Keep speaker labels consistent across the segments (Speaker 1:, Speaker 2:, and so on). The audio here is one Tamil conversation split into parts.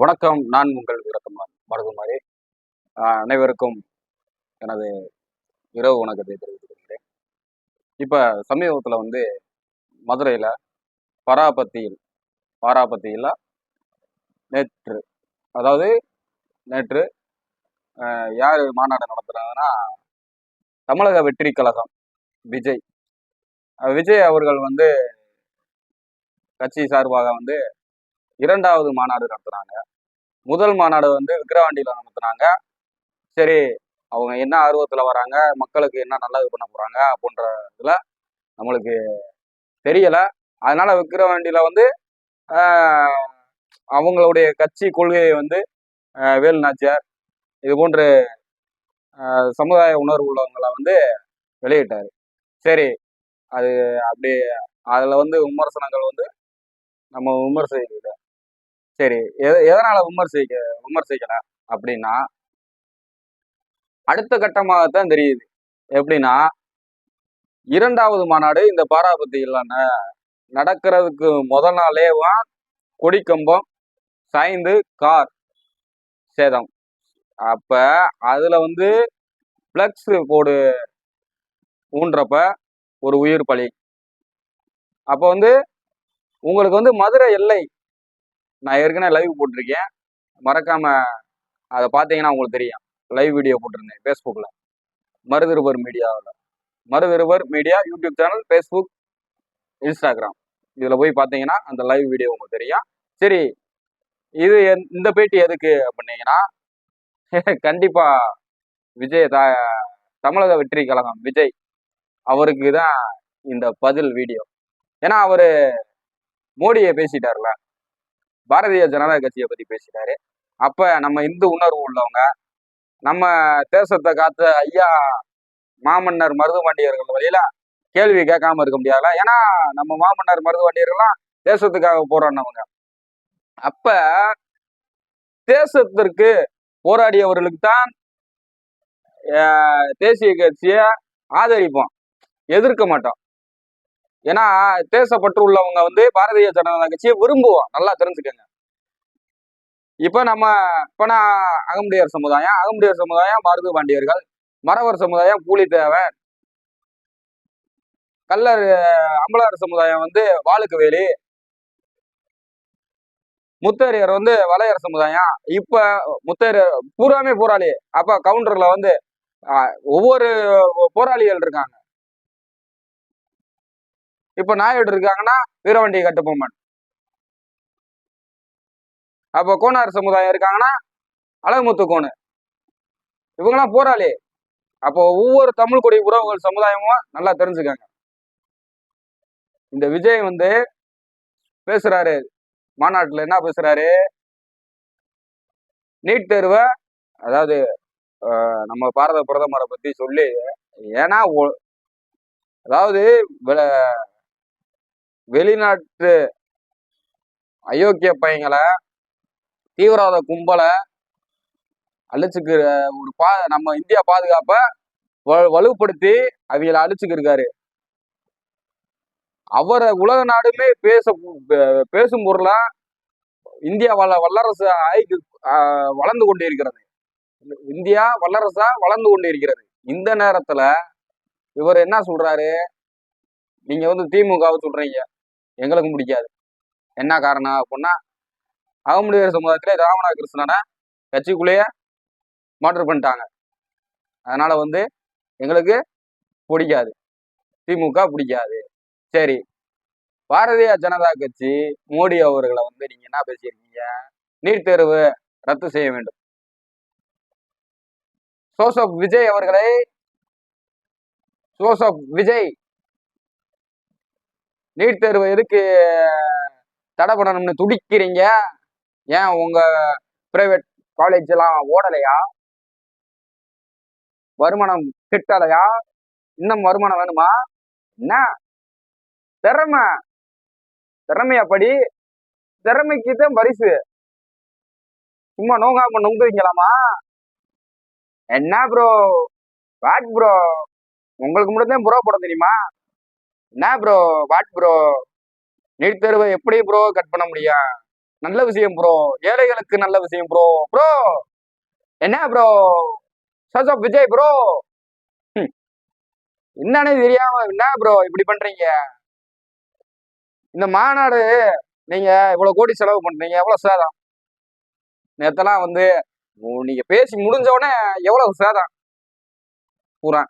Speaker 1: வணக்கம். நான் உங்கள் விளக்கமான் மருதுமாரி. அனைவருக்கும் எனது இரவு வணக்கத்தை தெரிவித்துக் கொள்கிறேன். இப்போ சமீபத்தில் வந்து மதுரையில் பராபத்தியில் பாராபத்தியில் நேற்று அதாவது நேற்று யார் மாநாடு நடத்துகிறாங்கன்னா தமிழக வெற்றி கழகம் விஜய். விஜய் அவர்கள் வந்து கட்சி சார்பாக வந்து இரண்டாவது மாநாடு நடத்துனாங்க முதல் மாநாடு வந்து விக்கிரவாண்டியில் நடத்துனாங்க. சரி அவங்க என்ன ஆர்வத்தில் வராங்க மக்களுக்கு என்ன நல்லது பண்ண போகிறாங்க அப்படின்ற இதில் நம்மளுக்கு தெரியலை. அதனால விக்கிரவாண்டியில் வந்து அவங்களுடைய கட்சி கொள்கையை வந்து ஆஹ், வேலு நாச்சியார் இது போன்ற சமுதாய உணர்வு உள்ளவங்களை வந்து வெளியிட்டார். சரி அது அப்படி அதில் வந்து விமர்சனங்கள் வந்து நம்ம விமர்சிக்க சரி எத- எதனால விமர்சிக்க விமர்சிக்கல அப்படின்னா அடுத்த கட்டமாகத்தான் தெரியுது. எப்படின்னா இரண்டாவது மாநாடு இந்த பாராபத்தியில் நடக்கிறதுக்கு முதல் நாளேவா கொடிக்கம்பம் சாய்ந்து கார் சேதம். அப்ப அதுல வந்து பிளக்ஸ் போர்டு ஊன்றப்ப ஒரு உயிர் பலி. அப்போ வந்து உங்களுக்கு வந்து மதுரை எல்லை நான் ஏற்கனவே லைவ் போட்டிருக்கேன். மறக்காம அதை பார்த்தீங்கன்னா உங்களுக்கு தெரியும். லைவ் வீடியோ போட்டிருந்தேன் ஃபேஸ்புக்கில் மருதிருவர் மீடியாவில் Maruthiruvar media YouTube channel Facebook Instagram இதில் போய் பார்த்தீங்கன்னா அந்த லைவ் வீடியோ உங்களுக்கு தெரியும். சரி இது இந்த பேட்டி எதுக்கு அப்படின்னீங்கன்னா கண்டிப்பாக விஜய் த தமிழக வெற்றி கழகம் விஜய் அவருக்கு தான் இந்த பதில் வீடியோ ஏன்னா அவர் மோடியை பேசிட்டார்ல பாரதிய ஜனதா கட்சியை பத்தி பேசினாரு அப்ப நம்ம இந்து உணர்வு உள்ளவங்க நம்ம தேசத்தை காத்த ஐயா மாமன்னர் மருதுபாண்டியர்கள் வழியில கேள்வி கேட்காம இருக்க முடியாதுல ஏன்னா நம்ம மாமன்னர் மருதுபாண்டியர்கள்லாம் தேசத்துக்காக போராடினவங்க. அப்ப தேசத்திற்கு போராடியவர்களுக்கு தான் தேசிய கட்சியை ஆதரிப்போம். எதிர்க்க மாட்டோம். ஏன்னா தேசப்பற்று உள்ளவங்க வந்து பாரதிய ஜனதா கட்சியை விரும்புவோம். நல்லா தெரிஞ்சுக்கங்க. இப்ப நம்ம இப்ப நான் அகமுடையார் சமுதாயம் அகமுடையார் சமுதாயம் பாரத பாண்டியர்கள் மறவர் சமுதாயம் கூலித்தேவன் கல்லர் அம்பலார் சமுதாயம் வந்து வாழுக்கு வேலி முத்தேரியர் வந்து வளையர் சமுதாயம். இப்ப முத்தேரியர் பூராமே போராளி. அப்ப கவுண்டர்ல வந்து ஒவ்வொரு போராளிகள் இருக்காங்க. இப்ப நாயுடு இருக்காங்கன்னா வீரவண்டி கட்டுப்பொம்மன் அப்ப கோனார் சமுதாயம் இருக்காங்கன்னா அழகுமுத்து கோணு இவங்கெல்லாம் போராளி. அப்போ ஒவ்வொரு தமிழ் குடி உறவுகள் சமுதாயமும் நல்லா தெரிஞ்சுக்காங்க. இந்த விஜய் வந்து பேசுறாரு. மாநாட்டுல என்ன பேசுறாரு? நீட் தேர்வை அதாவது நம்ம பாரத பிரதமரை பத்தி சொல்லி ஏன்னா அதாவது வெளிநாட்டு அயோக்கிய பையங்களை தீவிரவாத கும்பலை அழிச்சுக்கிற ஒரு பா நம்ம இந்தியா பாதுகாப்ப வலுப்படுத்தி அவங்கள அழிச்சுக்கிருக்காரு அவரை உலக நாடுமே பேச பே- பேசும் பொருளா இந்தியா வல்ல வல்லரசு ஆய்க்கு வளர்ந்து கொண்டே இருக்கிறது. இந்தியா வல்லரசா வளர்ந்து கொண்டே இருக்கிறது. இந்த நேரத்துல இவர் என்ன சொல்றாரு? நீங்க வந்து திமுகவை சொல்றீங்க. எங்களுக்கும் பிடிக்காது. என்ன காரணம் அப்படின்னா அகமுடியர் சமுதாயத்துல ராமநாத கிருஷ்ணனை கட்சிக்குள்ளேயே மாற்று பண்ணிட்டாங்க. அதனால வந்து எங்களுக்கு பிடிக்காது. திமுக பிடிக்காது. சரி பாரதிய ஜனதா கட்சி மோடி அவர்களை வந்து நீங்க என்ன பேசியிருக்கீங்க? நீட் தேர்வு ரத்து செய்ய வேண்டும். சோசப் விஜய் அவர்களை சோசப் விஜய் நீட் தேர்வு எதுக்கு தடை பண்ணணும்னு துடிக்கிறீங்க? ஏன் உங்க பிரைவேட் காலேஜ் எல்லாம் ஓடலையா? வருமானம் கிட்டலையா? இன்னும் வருமானம் வேணுமா? என்ன? திறமை. திறமையா படி திறமைக்கு தான் பரிசு. சும்மா நோங்காம நொங்குவீங்களாமா என்ன ப்ரோ வாட் ப்ரோ உங்களுக்கு மட்டும்தான் ப்ரோ போட தெரியுமா? என்ன ப்ரோ வாட் ப்ரோ நீட் தேர்வை எப்படி ப்ரோ கட் பண்ண முடியும்? நல்ல விஷயம் ப்ரோ ஏழைகளுக்கு நல்ல விஷயம் ப்ரோ ப்ரோ என்ன ப்ரோ சஸ் ஆஃப் விஜய் ப்ரோ என்னன்னு தெரியாம என்ன ப்ரோ இப்படி பண்றீங்க? இந்த மாநாடு நீங்க இவ்வளவு கோடி செலவு பண்றீங்க. எவ்வளவு சேதம்? நேத்தெல்லாம் வந்து நீங்க பேசி முடிஞ்ச உடனே எவ்வளவு சேதம்? பூரா.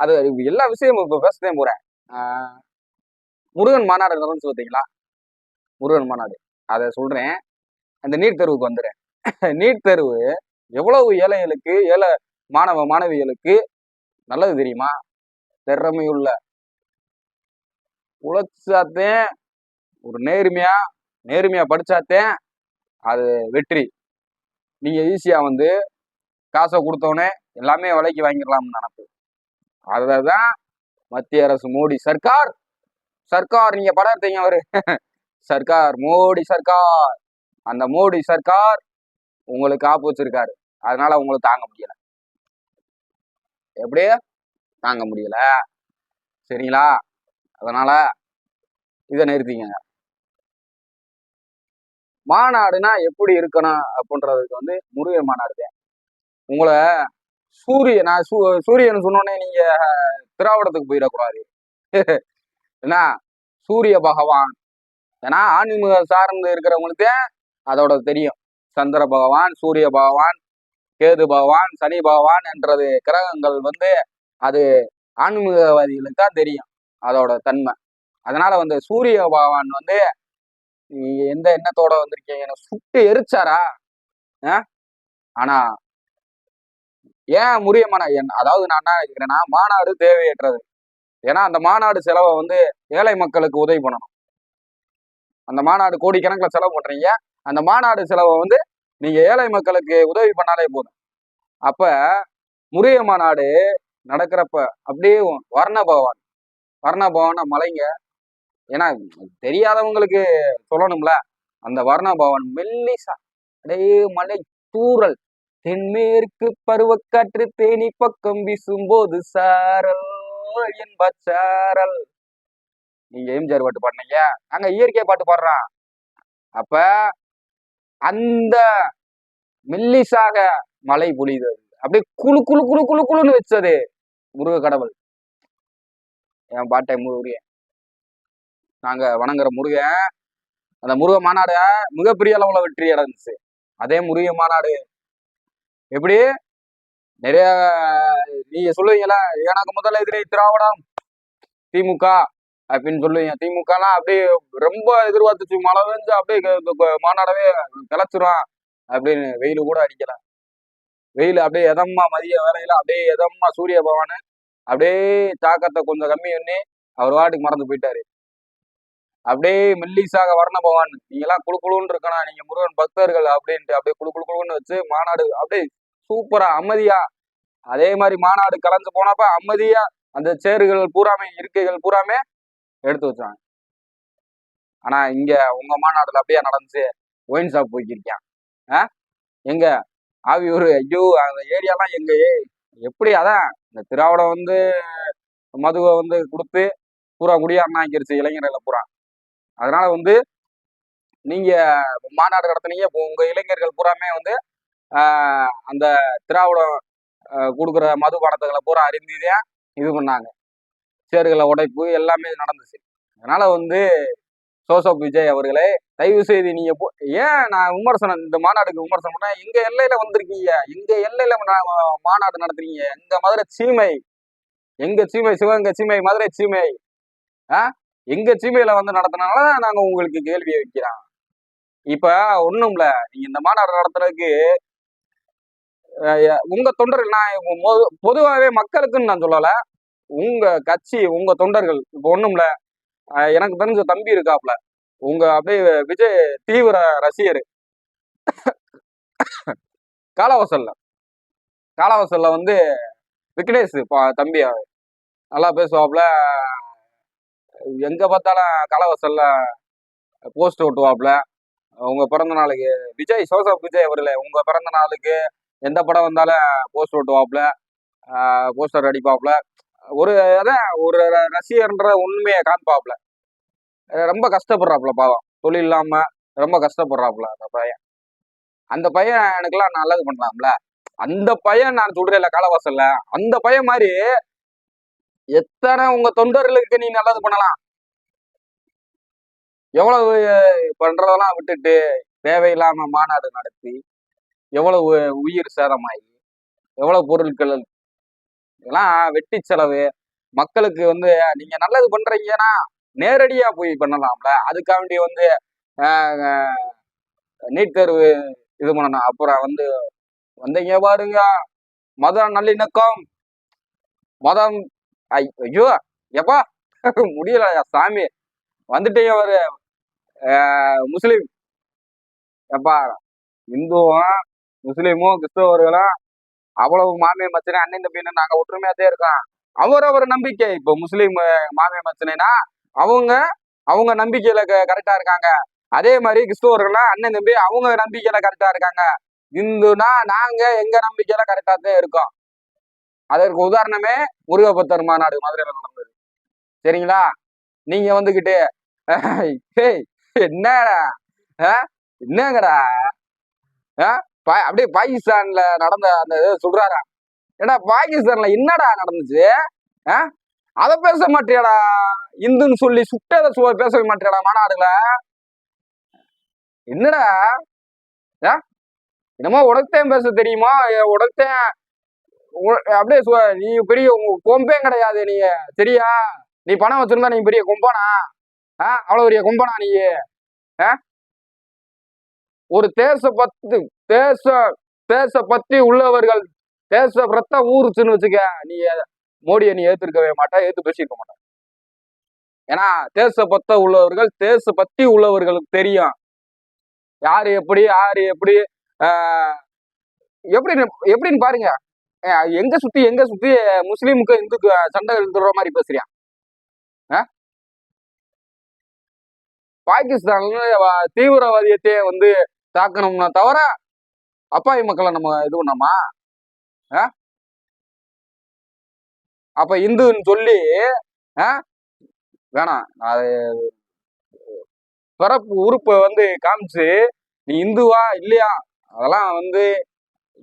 Speaker 1: அது எல்லா விஷயமும் இப்போ பேசதே போகிறேன் முருகன் மாநாடு நடந்துச்சு பார்த்தீங்களா முருகன் மாநாடு. அதை சொல்கிறேன் அந்த நீட் தேர்வுக்கு வந்துடுறேன் நீட் தேர்வு எவ்வளவு ஏழைகளுக்கு ஏழை மாணவ மாணவிகளுக்கு நல்லது தெரியுமா? திறமையுள்ள உழைச்சாத்தேன். ஒரு நேர்மையா நேர்மையா படிச்சாத்தேன். அது வெற்றி. நீங்க ஈஸியா வந்து காசை கொடுத்தோன்னே எல்லாமே விலைக்கு வாங்கிடலாம்னு நினப்பு அதுதான் மத்திய அரசு மோடி சர்க்கார் சர்க்கார் நீங்க படம் எடுத்தீங்க அவரு. சர்க்கார் மோடி சர்க்கார். அந்த மோடி சர்க்கார் உங்களுக்கு ஆப்பு வச்சிருக்காரு. அதனால உங்களுக்கு தாங்க முடியல. எப்படி தாங்க முடியல. சரிங்களா? அதனால இதை நிறுத்திங்க மாநாடுனா எப்படி இருக்கணும் அப்படின்றதுக்கு வந்து முருகன் மாநாடு தான். உங்களை சூரிய நான் சூ சூரியன் சொன்னோடனே நீங்க திராவிடத்துக்கு போயிடக்கூடாது. என்ன சூரிய பகவான். ஏன்னா ஆன்மீக சார்ந்து இருக்கிறவங்களுக்கு அதோட தெரியும். சந்திர பகவான் சூரிய பகவான் கேது பகவான் சனி பகவான் என்றது கிரகங்கள் வந்து அது ஆன்மீகவாதிகளுக்கு தான் தெரியும் அதோட தன்மை. அதனால வந்து சூரிய பகவான் வந்து நீங்க எந்த எண்ணத்தோட வந்திருக்கீங்க? என்னை சுட்டு எரிச்சாரா? ஆ? ஆனா ஏன் முறிய மாநா என் அதாவது நான் என்ன நினைக்கிறேன்னா மாநாடு தேவையற்றது. ஏன்னா அந்த மாநாடு செலவை வந்து ஏழை மக்களுக்கு உதவி பண்ணணும். அந்த மாநாடு கோடிக்கணக்கில் செலவு பண்றீங்க. அந்த மாநாடு செலவை வந்து நீங்க ஏழை மக்களுக்கு உதவி பண்ணாலே போதும். அப்ப முறிய மாநாடு நடக்கிறப்ப அப்படியே வர்ண பகவான் வர்ண மலைங்க. ஏன்னா தெரியாதவங்களுக்கு சொல்லணும்ல அந்த வர்ண பவன் மெல்லிசா அப்படியே மலை தூறல். தென்மேற்கு பருவக்காற்று தேனி பக்கம் வீசும்போது சாரல் என்ப சாரல். நீங்க எம்ஜிஆர் பாட்டு பாடுனீங்க. நாங்க இயற்கை பாட்டு பாடுறான் அப்ப அந்த மெல்லிசாக மழை பொழியுது அப்படியே குழு குழு குழு குழு குளுன்னு வச்சது முருக கடவுள். என் பாட்டை முருகன் நாங்க வணங்குற முருகன் அந்த முருக மாநாடு மிகப்பெரிய அளவுல வெற்றி அடைஞ்சிச்சு. அதே முருக மாநாடு எப்படி? நிறைய நீங்க சொல்லுவீங்களா எனக்கு முதல்ல எதிரே திராவிடம் திமுக அப்படின்னு சொல்லுவீங்க. திமுகலாம் அப்படியே ரொம்ப எதிர்பார்த்துச்சு. மழை பெஞ்சு அப்படியே மாநாடவே கிளச்சிரும் அப்படின்னு வெயில் கூட அடிக்கல. வெயில் அப்படியே எதம்மா மதிய வேலையில அப்படியே எதம்மா சூரிய பவானு அப்படியே தாக்கத்தை கொஞ்சம் கம்மி பண்ணி அவர் வாட்டுக்கு மறந்து போயிட்டாரு. அப்படியே மெல்லிசாக வர்ண பகவான். எல்லாம் குழு குழுன்னு இருக்கணும். நீங்க முருகன் பக்தர்கள் அப்படின்ட்டு அப்படியே குழு குழு குழுன்னு வச்சு மாநாடு அப்படியே சூப்பரா அமைதியா. அதே மாதிரி மாநாடு கலந்து போனப்ப அமைதியா அந்த சேருகள் பூராமே இருக்கைகள் பூராமே எடுத்து வச்சாங்க ஆனா இங்க உங்க மாநாடுல அப்படியே நடந்துச்சு. ஒயின் ஷாப் போய்க்கிருக்கேன். ஆ? எங்க? ஆவியூர் ஐயோ அந்த ஏரியாலாம் எங்க? ஏ- எப்படி அதான்? இந்த திராவிட வந்து மதுவை வந்து கொடுத்து பூரா குடியாரனா ஆக்கிருச்சு இளைஞர்களை பூரா. அதனால வந்து நீங்க மாநாடு நடத்துனீங்க உங்க இளைஞர்கள் பூராமே வந்து அந்த திராவிடம் கொடுக்குற மது பணத்துகளை பூரா அறிந்ததே இது பண்ணாங்க. சேர்களை உடைப்பு எல்லாமே நடந்துச்சு. அதனால வந்து சோசப் விஜய் அவர்களே தயவு செய்து நீங்க போ ஏன் நான் விமர்சனம் இந்த மாநாடுக்கு விமர்சனம் பண்ண எங்க எல்லையில வந்திருக்கீங்க? எங்க எல்லையில மாநாடு நடத்துறீங்க? எங்க மதுரை சீமை எங்க சீமை சிவகங்கை சீமை மதுரை சீமை ஆ? எங்க சீமையில வந்து நடத்தினால நாங்க உங்களுக்கு கேள்வியை வைக்கிறோம். இப்ப ஒண்ணும்ல நீங்க இந்த மாநாடு நடத்துறதுக்கு உங்க தொண்டர்கள் நான் பொதுவாகவே மக்களுக்குன்னு நான் சொல்லலை. உங்க கட்சி உங்க தொண்டர்கள் இப்போ ஒண்ணும்ல. எனக்கு தெரிஞ்ச தம்பி இருக்காப்ல. உங்க அப்படியே விஜய் தீவிர ரசிகர். காலவாசல்ல. காலவாசல்ல வந்து விக்னேஷ் பா- தம்பி நல்லா பேசுவாப்ல. எங்க பார்த்தாலும் காலவாசல்ல போஸ்ட் ஓட்டுவாப்ல. உங்க பிறந்த நாளுக்கு விஜய் சோசப் விஜய் அவர்களே உங்க பிறந்த நாளுக்கு எந்த படம் வந்தாலும் போஸ்டர் ஓட்டுவாப்ல போஸ்டர் அடிப்பாப்ல ஒரு அதான் ஒரு ரசிகர்ன்ற உண்மையை காண்பாப்புல. ரொம்ப கஷ்டப்படுறாப்புல பாவம். தொழில் இல்லாம ரொம்ப கஷ்டப்படுறாப்புல அந்த பையன். அந்த பையன் எனக்குலாம் நல்லது பண்ணலாம்ல அந்த பையன் நான் சொல்றேன்ல காலவாசல்ல. அந்த பையன் மாதிரி எத்தனை உங்க தொண்டர்களுக்கு நீ நல்லது பண்ணலாம்? எவ்வளவு பண்றதெல்லாம் விட்டுட்டு தேவையில்லாம மாநாடு நடத்தி எவ்வளவு உயிர் சேதமாகி எவ்வளவு பொருட்கள் இதெல்லாம் வெட்டி செலவு மக்களுக்கு வந்து நீங்க நல்லது பண்றீங்கன்னா நேரடியா போய் பண்ணலாம்ல. அதுக்காண்டி வந்து நீட் தேர்வு இது பண்ணணும். அப்புறம் வந்து வந்தீங்க பாருங்க. மத நல்லிணக்கம். மதம் ஐயோ எப்பா? முடியல சாமி? வந்துட்டீங்க ஒரு முஸ்லீம். எப்பா இந்துவும் முஸ்லீமும் கிறிஸ்தவர்களும் அவ்வளவு மாமிய மச்சனை அண்ணன் தம்பின்னு நாங்க ஒற்றுமையாதே இருக்கோம். அவரவர் நம்பிக்கை. இப்போ முஸ்லீம் மாமிய மச்சனைனா அவங்க அவங்க நம்பிக்கையில கரெக்டா இருக்காங்க. அதே மாதிரி கிறிஸ்தவர்கள்லாம் அண்ணன் தம்பி அவங்க நம்பிக்கையில கரெக்டா இருக்காங்க. இந்துனா நாங்க எங்க நம்பிக்கையில கரெக்டா தான் இருக்கோம். அதற்கு உதாரணமே முருகபத்தர் மாநாடு மதுரையில நடந்தது. சரிங்களா? நீங்க வந்துகிட்டு என்னடா? என்னங்கடா? அப்படியே பாகிஸ்தான்ல நடந்த அந்த சொல்றாரா? ஏடா பாகிஸ்தான்ல என்னடா நடந்துச்சு? அத பேச மாட்டியாடா? இந்துன்னு சொல்லி சுட்டதை பேச மாட்டியாடா மாநாடுல? என்னடா? என்னமோ உடத்தேன் பேச தெரியுமா? உடத்தேன் அப்படியே நீ பெரிய கொம்பே கிடையாது நீ. சரியா? நீ பணம் வச்சிருந்தா நீ பெரிய கொம்பானா? ஆ? அவ்வளவு பெரிய கொம்பனா நீ? ஒரு தேச பத்து தேச தேச பத்தி உள்ளவர்கள் தேச ரத்தம் ஊருச்சுன்னு வச்சுக்க நீ மோடியை நீ ஏத்துருக்கவே மாட்டா ஏத்து பேசியிருக்க மாட்டா. ஏன்னா தேச பத்த உள்ளவர்கள் தேச பத்தி உள்ளவர்களுக்கு தெரியும். யாரு எப்படி யாரு எப்படி எப்படின்னு எப்படின்னு பாருங்க. எங்க சுத்தி எங்க சுத்தி முஸ்லீமுக்கு இந்துக்கு சண்டை எழுதுற மாதிரி பேசுறியா? பாகிஸ்தான்ல தீவிரவாதியத்தையே வந்து தாக்கணும்னா தவிர அப்பாவி மக்களை நம்ம இது பண்ணோமா? அப்ப இந்துன்னு சொல்லி வேணாம். அது பிறப்பு உறுப்பை வந்து காமிச்சு நீ இந்துவா இல்லையா? அதெல்லாம் வந்து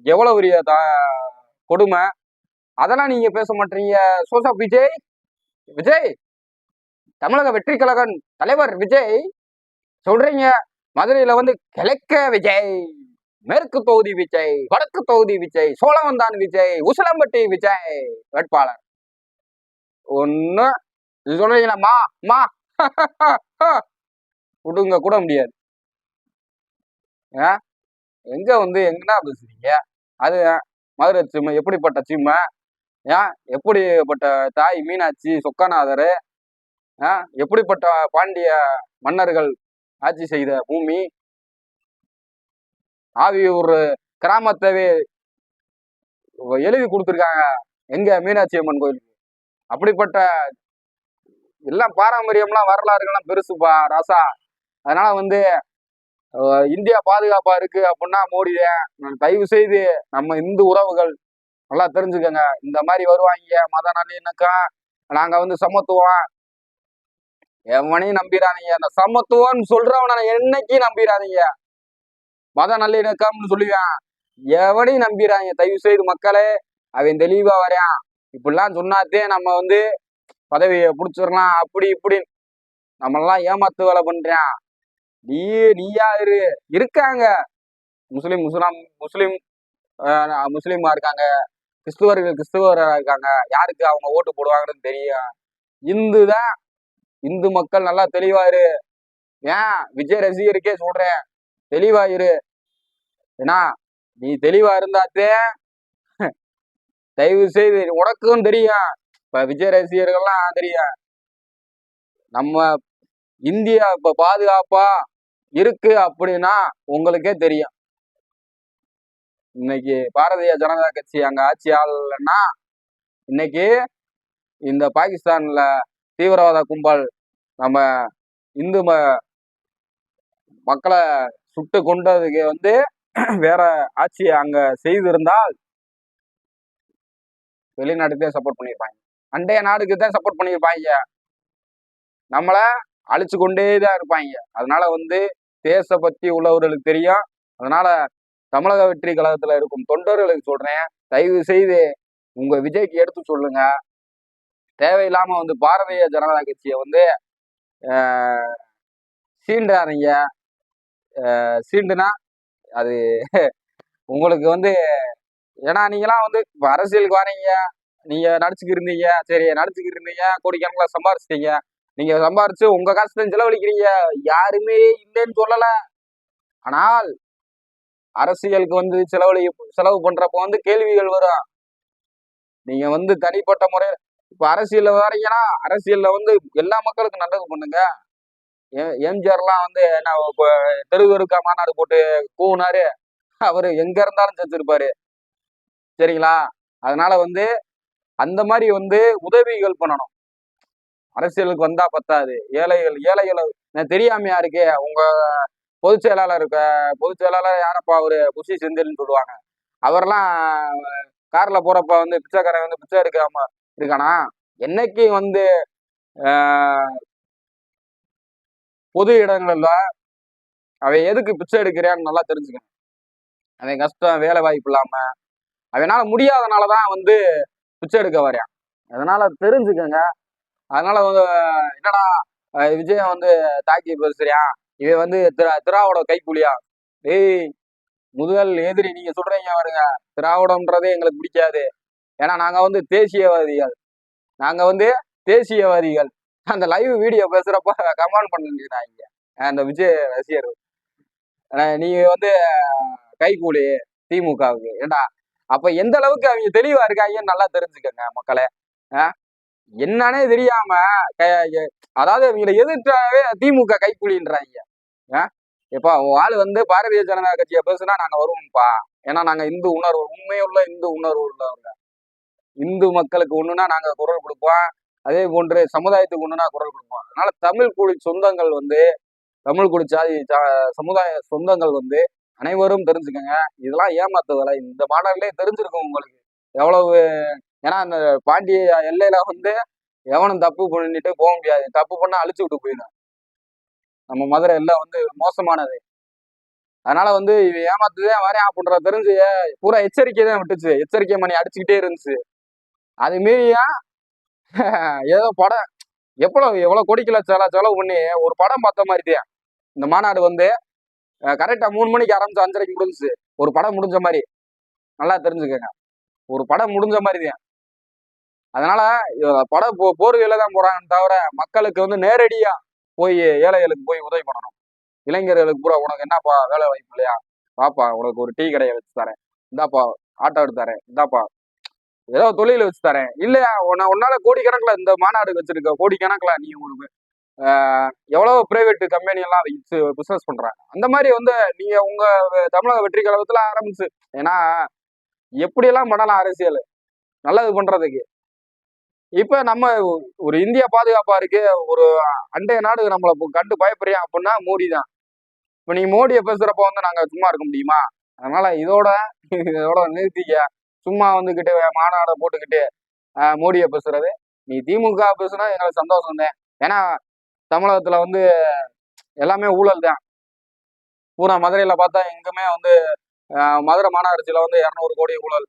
Speaker 1: எவ்வளவு பெரிய கொடுமை. அதெல்லாம் நீங்க பேச மாட்டீங்க. சோசா விஜய் விஜய் தமிழக வெற்றி கழகன் தலைவர் விஜய் சொல்றீங்க. மதுரையில வந்து கிழக்க விஜய் மேற்கு தொகுதி விஜய் வடக்கு தொகுதி விஜய் சோழவந்தான் விஜய் உசிலம்பட்டி விஜய் வேட்பாளர். ஒன்னு இது சொல்றீங்களா? மா மா. விடுங்க கூட முடியாது. எங்க வந்து எங்கன்னா பேசுறீங்க? அது மதுரை சிம்ம எப்படிப்பட்ட சிம்ம? ஏன் எப்படிப்பட்ட தாய் மீனாட்சி சொக்கநாதர்? எப்படிப்பட்ட பாண்டிய மன்னர்கள்? ஆட்சி செய்த பூமி. ஆவியூர் கிராமத்தவே எழுதி கொடுத்துருக்காங்க. எங்க மீனாட்சி அம்மன் கோயிலுக்கு. அப்படிப்பட்ட எல்லாம் பாரம்பரியம்லாம் வரலாறுகள்லாம் பெருசுப்பா ராசா. அதனால வந்து இந்தியா பாதுகாப்பா இருக்கு அப்படின்னா மோடிதான் தயவு செய்து நம்ம இந்து உறவுகள் நல்லா தெரிஞ்சுக்கோங்க. இந்த மாதிரி வருவாங்க மத நல்லிணக்கம் நாங்க வந்து சமத்துவம் எவனையும் நம்பிடாதீங்க அந்த சமத்துவம்னு சொல்றவன என்னைக்கு நம்பிடாதீங்க மத நல்லிணக்கம்னு சொல்லுவேன். எவனையும் நம்பிடாங்க தயவு செய்து மக்களே அவன் தெளிவா வரையான் இப்படிலாம் சொன்னாத்தே நம்ம வந்து பதவியை பிடிச்சிடலாம் அப்படி இப்படின்னு. நம்மளாம் ஏமாத்து வேலை பண்றான். நீ நீயா இரு. இருக்காங்க. முஸ்லீம் முஸ்லாம் முஸ்லீம் முஸ்லீமா இருக்காங்க. கிறிஸ்துவர்கள் கிறிஸ்துவராக இருக்காங்க. யாருக்கு அவங்க ஓட்டு போடுவாங்கன்னு தெரியும். இந்து தான் இந்து மக்கள் நல்லா தெளிவாயிரு ஏன்? விஜய் ரசிகருக்கே சொல்றேன். தெளிவாயிரு ஏன்னா நீ தெளிவா இருந்தாத்தே தயவு செய்து உனக்கும் தெரியும். இப்ப விஜய் ரசிகர்கள்லாம் தெரியும். நம்ம இந்தியா இப்ப பாதுகாப்பா இருக்கு அப்படின்னா உங்களுக்கே தெரியும். இன்னைக்கு பாரதிய ஜனதா கட்சி அங்க ஆட்சி ஆளலைன்னா இன்னைக்கு இந்த பாகிஸ்தான்ல தீவிரவாத கும்பல் நம்ம இந்து ம மக்களை சுட்டு கொண்டதுக்கு வந்து வேற ஆட்சி அங்க செய்திருந்தால் வெளிநாட்டுக்கு சப்போர்ட் பண்ணியிருப்பாங்க. அண்டைய நாடுக்கு தான் சப்போர்ட் பண்ணியிருப்பாங்க. நம்மளை அழிச்சு கொண்டே தான் இருப்பாங்க. அதனால வந்து தேச பத்தி உள்ளவர்களுக்கு தெரியும். அதனால தமிழக வெற்றி கழகத்துல இருக்கும் தொண்டர்களுக்கு சொல்றேன். தயவு செய்து உங்க விஜய்க்கு எடுத்து சொல்லுங்க. தேவையில்லாம வந்து பாரதிய ஜனதா கட்சியை வந்து ஆஹ், சீண்டாதீங்க. சீண்டுனா அது உங்களுக்கு வந்து ஏன்னா நீங்களாம் வந்து இப்போ அரசியலுக்கு வரீங்க. நீங்க நடிச்சுக்கிட்டு இருந்தீங்க. சரி நடிச்சுக்கிட்டு இருந்தீங்க. கோடிக்கணக்கில் சம்பாரிச்சிட்டீங்க. நீங்க சம்பாரிச்சு உங்க காசு தான் செலவழிக்கிறீங்க. யாருமே இல்லைன்னு சொல்லல. ஆனால் அரசியலுக்கு வந்து செலவழி செலவு பண்றப்ப வந்து கேள்விகள் வரும். நீங்க வந்து தனிப்பட்ட முறையில் இப்ப அரசியல்ல வரீங்கன்னா அரசியல்ல வந்து எல்லா மக்களுக்கும் நல்லது பண்ணுங்க. எ- எம்ஜிஆர்லாம் வந்து என்ன இப்ப தெரு தெருக்கா மாநாடு போட்டு கூவுனாரு. அவரு எங்க இருந்தாலும் செத்துருப்பாரு. சரிங்களா? அதனால வந்து அந்த மாதிரி வந்து உதவிகள் பண்ணணும். அரசியலுக்கு வந்தா பத்தாது. ஏழைகள் ஏழைகள் தெரியாமையா இருக்கு உங்க பொதுச் செயலாளர் இருக்க பொதுச் செயலாளர் யாரப்பா அவரு? புஷி செந்தில்னு சொல்லுவாங்க. அவரெல்லாம் கார்ல போறப்ப வந்து பிச்சைக்காரன் வந்து பிச்சை எடுக்காம இருக்கானா? என்னைக்கு வந்து ஆஹ், பொது இடங்கள்ல அவன் எதுக்கு பிச்சை எடுக்கிறான்னு நல்லா தெரிஞ்சுக்கணும். அவன் கஷ்டம் வேலை வாய்ப்பு இல்லாம. அவனால முடியாதனாலதான் வந்து பிச்சை எடுக்க வரையான் அதனால தெரிஞ்சுக்கோங்க. அதனால வந்து என்னடா விஜயம் வந்து தாக்கி பேசுறியான் இவன் வந்து திரா திராவிட கைக்கூலியா? டேய் முதல் எதிரி நீங்க சொல்றீங்க வருங்க திராவிடம்ன்றதே எங்களுக்கு பிடிக்காது. ஏன்னா நாங்கள் வந்து தேசியவாதிகள். நாங்கள் வந்து தேசியவாதிகள். அந்த லைவ் வீடியோ பேசுகிறப்ப கமெண்ட் பண்ணிக்கிறாங்க அந்த விஜய் ரசிகர் அஹ் வந்து கைக்கூலி திமுகவுக்கு. ஏண்டா? அப்போ எந்த அளவுக்கு அவங்க தெளிவாக இருக்காங்கன்னு நல்லா தெரிஞ்சுக்கோங்க மக்களே. என்னன்னே தெரியாம அதாவது இவங்களை எதிர்த்தாவே திமுக கைக்கூலின்றாங்க அஹ் எப்பா உன் ஆள் வந்து பாரதிய ஜனதா கட்சியை பேசுனா நாங்க வருவோம்ப்பா. ஏன்னா நாங்க இந்து உணர்வு உண்மையுள்ள இந்து உணர்வு உள்ளவங்க இந்து மக்களுக்கு ஒண்ணுனா நாங்க குரல் கொடுப்போம். அதே போன்று சமுதாயத்துக்கு ஒண்ணுனா குரல் கொடுப்போம். அதனால தமிழ் குடி சொந்தங்கள் வந்து தமிழ் குடி சாதி சா- சமுதாய சொந்தங்கள் வந்து அனைவரும் தெரிஞ்சுக்கோங்க. இதெல்லாம் ஏமாத்து வேலை இந்த பாடல்லே தெரிஞ்சிருக்கும் உங்களுக்கு. எவ்வளவு ஏன்னா அந்த பாண்டிய எல்லையில வந்து எவனும் தப்பு பண்ணிட்டு போக முடியாது. தப்பு பண்ணா அழிச்சு விட்டு போயிடும். நம்ம மதுரை எல்லாம் வந்து மோசமானது. அதனால வந்து இவ ஏமாத்துதே வரேன் அப்படின்ற தெரிஞ்சு பூரா எச்சரிக்கை தான் விட்டுச்சு. எச்சரிக்கை மணி அடிச்சுக்கிட்டே இருந்துச்சு. அது மீறியா? ஏதோ படம். எவ்வளோ எவ்வளோ கோடிக்கல செலவு செலவு பண்ணி ஒரு படம் பார்த்த மாதிரி தான் இந்த மாநாடு வந்து கரெக்டாக மூணு மணிக்கு ஆரம்பிச்சு அஞ்சரைக்கு முடிஞ்சுச்சு. ஒரு படம் முடிஞ்ச மாதிரி. நல்லா தெரிஞ்சுக்கங்க. ஒரு படம் முடிஞ்ச மாதிரி தான் அதனால படம் போ போர்வையில தான் போறாங்கன்னு தவிர மக்களுக்கு வந்து நேரடியா போய் ஏழைகளுக்கு போய் உதவி பண்ணணும். இளைஞர்களுக்கு பூரா உனக்கு என்னப்பா வேலை வாய்ப்பு இல்லையா? வாப்பா உனக்கு ஒரு டீ கடையை வச்சு தரேன். இந்தாப்பா ஆட்டோ எடுத்தாரேன் இந்தாப்பா ஏதோ தொழில் வச்சு தரேன். இல்லையா? உன்னை உன்னால கோடிக்கணக்குல இந்த மாநாடு வச்சிருக்க கோடிக்கணக்குல நீ உங்களுக்கு ஆஹ், எவ்வளவு பிரைவேட் கம்பெனி எல்லாம் பிஸ்னஸ் பிசினஸ் பண்றாங்க. அந்த மாதிரி வந்து நீங்க உங்க தமிழக வெற்றி கழகத்துல ஆரம்பிச்சு ஏன்னா எப்படியெல்லாம் பண்ணலாம் அரசியல்? நல்லது பண்றதுக்கு. இப்ப நம்ம ஒரு இந்திய பாதுகாப்பா இருக்கு ஒரு அண்டைய நாடு நம்மளை கண்டு பயப்படுறியா அப்படின்னா மோடி தான். இப்ப நீங்க மோடியை பேசுறப்ப வந்து நாங்க சும்மா இருக்க முடியுமா? அதனால இதோட இதோட நிறுத்திக்க. சும்மா வந்துக்கிட்டு மாநாட போட்டுக்கிட்டு மோடியை பேசுறது. நீ திமுக பேசுனா எங்களுக்கு சந்தோஷம் தான். ஏன்னா தமிழகத்துல வந்து எல்லாமே ஊழல் தான். பூரா மதுரையில பார்த்தா எங்குமே வந்து மதுரை மாநகராட்சியில வந்து இரநூறு கோடி ஊழல்.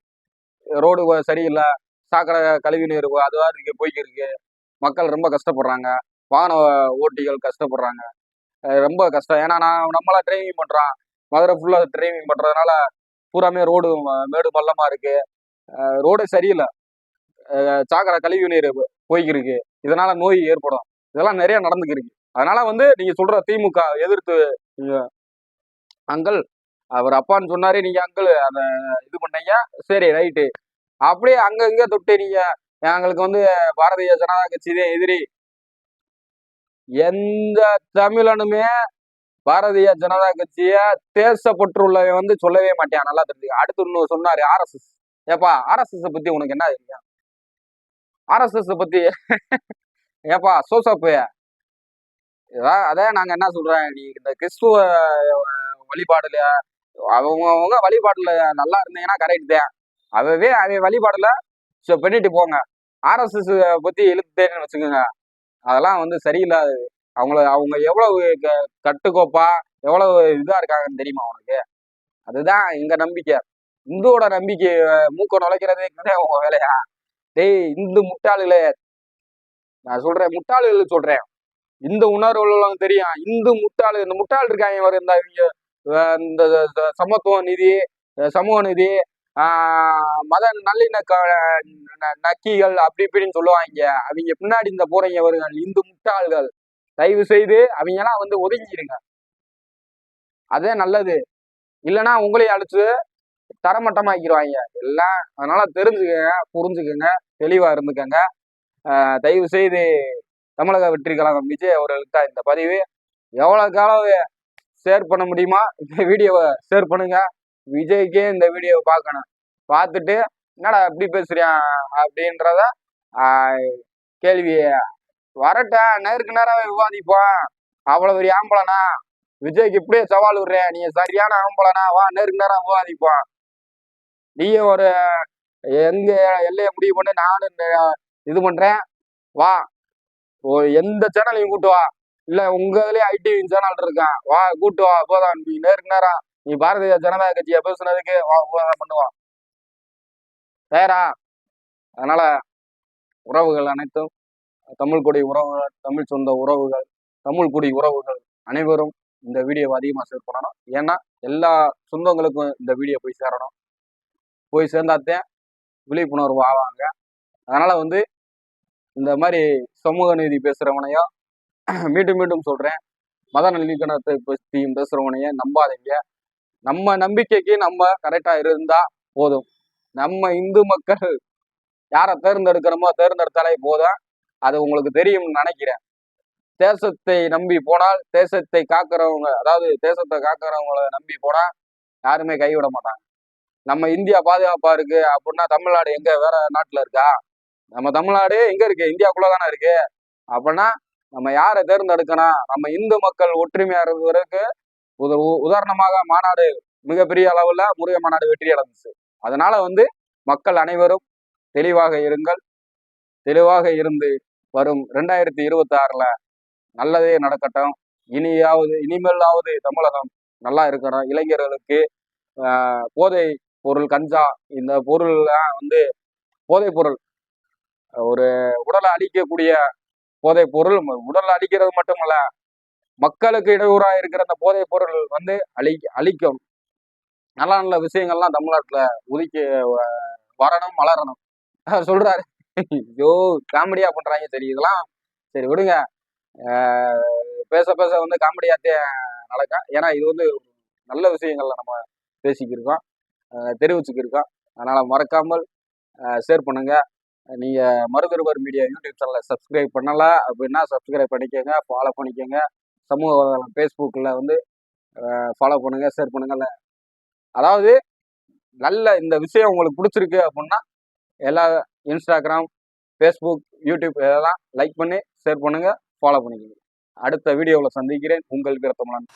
Speaker 1: ரோடு சரியில்லை. சாக்கடை கழிவு நீர் அதுவாக இருக்கு போய்க்கு இருக்கு. மக்கள் ரொம்ப கஷ்டப்படுறாங்க. வாகன ஓட்டிகள் கஷ்டப்படுறாங்க. ரொம்ப கஷ்டம். ஏன்னா நான் நம்மளா டிரைவிங் பண்றான் மதுரை ஃபுல்லா டிரைவிங் பண்றதுனால பூராமே ரோடு மேடு பள்ளமா இருக்கு. ரோடு சரியில்லை. சாக்கடை கழிவு நீர் போய்க்கிருக்கு. இதனால நோய் ஏற்படும். இதெல்லாம் நிறைய நடந்துக்கிருக்கு. அதனால வந்து நீங்க சொல்ற திமுக எதிர்த்து நீங்க அங்கிள் அவர் அப்பான்னு சொன்னாரே நீங்க அங்கிள் அந்த இது பண்ணீங்க. சரி ரைட்டு. அப்படியே அங்கங்கே தொட்டு நீங்க எங்களுக்கு வந்து பாரதிய ஜனதா கட்சி எதிரி எந்த தமிழனுமே பாரதிய ஜனதா கட்சிய தேசப்பற்றுள்ளவை வந்து சொல்லவே மாட்டேன் நல்லா தெரிஞ்சுக்க. அடுத்து இன்னொரு சொன்னாரு ஆர்எஸ்எஸ் ஏப்பா ஆர்எஸ்எஸ் பத்தி உனக்கு என்ன தெரியும் ஆர்எஸ்எஸ் பத்தி ஏப்பா சோசப்பு இதான் அதான் நாங்க என்ன சொல்றேன் நீ இந்த கிறிஸ்துவ வழிபாடுல அவங்கவுங்க வழிபாடுல நல்லா இருந்தீங்கன்னா கரெக்ட் தான். அவவே அவன் வழிபாடுல பண்ணிட்டு போங்க. ஆர்எஸ்எஸ் பத்தி இழுத்துட்டேன்னு வச்சுக்கோங்க. அதெல்லாம் வந்து சரியில்லாதது. அவங்கள அவங்க எவ்வளவு க- கட்டுக்கோப்பா எவ்வளவு இதா இருக்காங்கன்னு தெரியுமா உனக்கு? அதுதான் எங்க நம்பிக்கை. இந்துவோட நம்பிக்கை மூக்க நுழைக்கிறதே அவங்க வேலையா? டேய் இந்து முட்டாளுகளே. நான் சொல்றேன் முட்டாளுகள் சொல்றேன். இந்த உணர்வு உள்ளவங்க தெரியும். இந்து முட்டாளு இந்த முட்டாள் இருக்காங்க இவர் இந்த இவங்க இந்த சமத்துவ நிதி சமூக நிதி மத நல்லிணக்க நக்கிகள் அப்படி இப்படின்னு சொல்லுவாங்க. அவங்க பின்னாடி இந்த போறீங்க வருங்கள் இந்து முட்டாள்கள். தயவு செய்து அவங்க எல்லாம் வந்து ஒதுங்கிடுங்க அதே நல்லது. இல்லைன்னா உங்களையும் அழிச்சு தரமட்டமாக்கிடுவாங்க எல்லாம் அதனால தெரிஞ்சுக்கங்க புரிஞ்சுக்கங்க தெளிவா இருந்துக்கங்க. தயவு செய்து தமிழக வெற்றி கழகம் விஜய் அவர்களுக்கு தான் இந்த பதிவு எவ்வளோ காலம் ஷேர் பண்ண முடியுமா? இந்த வீடியோவை ஷேர் பண்ணுங்க. விஜய்க்கே இந்த வீடியோவை பார்க்கணும். பார்த்துட்டு என்னடா இப்படி பேசுறியா? அப்படின்றத கேள்வியை வரட்டேன் நேருக்கு நேராக விவாதிப்போம். அவ்வளவு பெரிய ஆம்பளனா விஜய்க்கு இப்படியே சவால் விடுறேன். நீ சரியான ஆம்பளனா வா நேருக்கு நேரம் விவாதிப்போம். நீயும் ஒரு எங்க எல்லையை முடிவு பண்ணி நானும் இந்த இது பண்றேன். வா. எந்த சேனலையும் கூட்டு வா. இல்ல உங்க இதுலயே ஐடி சேனல் இருக்கான். வா கூட்டு வா போதான் நீ நேருக்கு நேரம் நீ பாரதிய ஜனதா கட்சியை பேசுனதுக்கு வா விவாதம் பண்ணுவான் வேறா அதனால உறவுகள் அனைத்தும் தமிழ் கொடி உறவுகள் தமிழ் சொந்த உறவுகள் தமிழ் குடி உறவுகள் அனைவரும் இந்த வீடியோவை அதிகமாக ஷேர் பண்ணணும். ஏன்னா எல்லா சொந்தங்களுக்கும் இந்த வீடியோ போய் சேரணும். போய் சேர்ந்தாத்தே விழிப்புணர்வு ஆவாங்க. அதனால் வந்து இந்த மாதிரி சமூக நீதி பேசுகிறவனையோ மீண்டும் மீண்டும் சொல்கிறேன் மத நல்லிக்கணத்தை பற்றியும் பேசுகிறவனையே நம்பாதீங்க. நம்ம நம்பிக்கைக்கு நம்ம கரெக்டாக இருந்தால் போதும். நம்ம இந்து மக்கள் யாரை தேர்ந்தெடுக்கிறோமோ தேர்ந்தெடுத்தாலே போதும். அது உங்களுக்கு தெரியும்னு நினைக்கிறேன். தேசத்தை நம்பி போனால் தேசத்தை காக்கிறவங்க அதாவது தேசத்தை காக்கிறவங்கள நம்பி போனால் யாருமே கைவிட மாட்டாங்க. நம்ம இந்தியா பாதுகாப்பா இருக்கு அப்படின்னா தமிழ்நாடு எங்க? வேற நாட்டுல இருக்கா? நம்ம தமிழ்நாடு எங்க இருக்கு? இந்தியாக்குள்ள தானே இருக்கு. அப்படின்னா நம்ம யாரை தேர்ந்தெடுக்கணும்? நம்ம இந்து மக்கள் ஒற்றுமையா இருக்கிறதுக்கு உத உ- உதாரணமாக மாநாடு மிகப்பெரிய அளவுல முருக மாநாடு வெற்றி அடைஞ்சிச்சு அதனால வந்து மக்கள் அனைவரும் தெளிவாக இருங்கள். தெளிவாக இருந்து வரும். ரெண்டாயிரத்தி இருபத்தி ஆறுல நல்லதே நடக்கட்டும். இனியாவது இனிமேலாவது தமிழகம் நல்லா இருக்கணும். இளைஞர்களுக்கு போதை பொருள் கஞ்சா இந்த பொருள்லாம் வந்து போதை பொருள். ஒரு உடலை அழிக்கக்கூடிய போதை பொருள் உடலை அழிக்கிறது மட்டுமல்ல மக்களுக்கு இடையூறா இருக்கிற அந்த போதை பொருள் வந்து அழி அழிக்கும். நல்ல நல்ல விஷயங்கள்லாம் தமிழ்நாட்டில் உதிக்க வரணும் வளரணும். சொல்றாரு. ஐயோ காமெடியா பண்றாங்க சரி இதெல்லாம் சரி விடுங்க. பேச பேச வந்து காமெடியாத்தே நடக்கும் ஏன்னா இது வந்து நல்ல விஷயங்கள்ல நம்ம பேசிக்கிருக்கோம். தெரிவிச்சுக்கிருக்கோம். அதனால மறக்காமல் ஷேர் பண்ணுங்க. நீங்க மருதருவர் மீடியா யூடியூப் சேனலை சப்ஸ்கிரைப் பண்ணல அப்படின்னா சப்ஸ்கிரைப் பண்ணிக்கோங்க. ஃபாலோ பண்ணிக்கோங்க. சமூக வலைதளம் ஃபேஸ்புக்கில் வந்து ஃபாலோ பண்ணுங்க ஷேர் பண்ணுங்கல்ல அதாவது நல்ல இந்த விஷயம் உங்களுக்கு பிடிச்சிருக்கு அப்படின்னா எல்லா இன்ஸ்டாகிராம் ஃபேஸ்புக் யூடியூப் இதெல்லாம் லைக் பண்ணி ஷேர் பண்ணுங்க ஃபாலோ பண்ணிக்கோங்க. அடுத்த வீடியோவில் சந்திக்கிறேன். உங்கள் வீரத்தமிழன்.